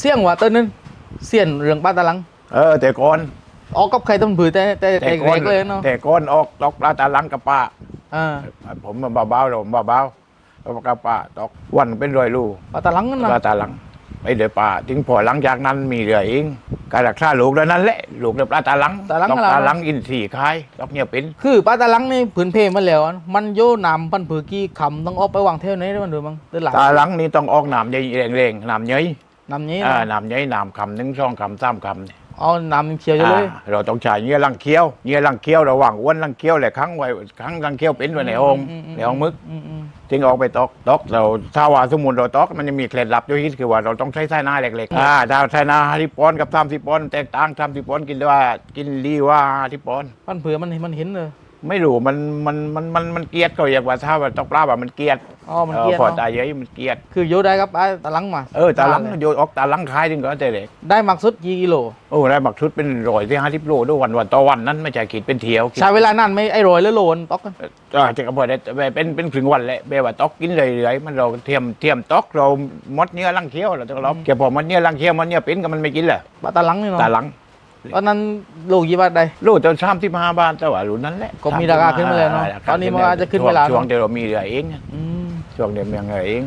เสี่ยงว่ะเต้นนึงเสียนเรื่องป้าตะลัง เออแต่ก่อนออกกับใครต้นผือแต่แต่แต่แต่ก่อเด็นกเลยเนาะแต่ก่อนออกตอกปลาตาลังกับป้าอ่าผมมันเบาๆเราผมเบาๆแล้วกับป้าตอกวันเป็นร้อยลูกป้าตะลังนั่นปลานะตาลังไปเดี๋ยวป้าถึงพอหลังจากนั้นมีเหลือเองการรักษาลูกแล้วนั่นแหละลูกเดือปลาตาลังตอกตาลังอินทรีย์คายตอกเนี่ยเป็นคือป้าตะลังนี่ผืนเพมันแล้วอะมันโยนำพันผือกี้คำต้องออกไปวางเท่าไหนได้มันดูมั้งเดินหลังตาลังนี่ต้องออกน้ำใหญ่แรงๆน้ำเย้ย นำนี้อ่านะน้ำเย้ยน้ำคำหนึ่งช่องคำสามคำเนี่ยเอานำเขียวอยู่เลยอ่าเราต้องใช้เงี้ยลังเคี้ยวเงี้ยลังเคี้ยวระหว่างอ้วนลังเคี้ยวแหละครั้งไว้ครั้งลังเคี้ยวเป็นไว้ในห้องอืมอืมในห้องมึก อืมอืมถึงออกไปตอกตอกเราถ้าว่าสมมุนเราตอกมันจะมีเคล็ดลับอยู่ที่คือว่าเราต้องใช้ไส้หน้าเล็กๆอ่าถ้าไส้หน้าห้าสิบปอนด์กับสามสิบปอนด์แตกต่างสามสิบปอนด์กินว่ากินดีว่าห้าสิบปอนด์พันผือมันมันเห็นเลย ไม่รู้มันมันมันมันมันเกลียดก็อย่างว่าถ้าว่าตอกปลาแบบมันเกลียดอ๋อมันเกลียดพอเนาะตายเยอะมันเกลียดคือโยได้ครับป้าตะลังมาเออตาลังเลยโยนออกตาลังคายถึงก็แต่เด็กได้มักสุดกี่กิโลโอ้ได้บักชุดเป็นร้อยที่ห้าสิบโลด้วยวันวันต่อวันนั้นไม่ใช่ขีดเป็นเที่ยวใช้เวลานานไหมไอ้โรยแล้วโลนตอกกันอ่าจะกระเบิดได้เป็นเป็นครึ่งวันแหละเบว่าตอกกินเลยเลยมันเราเทียมเทียมตอกเรามดเนื้อลังเคี้ยวเราต้องรับแกพอมดเนื้อลังเคี้ยวมดเนื้อเป็นก็มันไม่กินแหละป้าตะลังนี่เนาะตาลัง ตอนนั้นโลกี่บาทได้ลูกจนสามสิบห้าบาทแต่ว่ารุ่นนั้นแหละก็มีราคาขึ้นมาเลยเนาะรคตอนนี้มันอาจจะขึ้นช่วงเวลาเนอะช่วงเดียวเรามีเหลือเองอืมช่วงเดียวมีเหลือเอง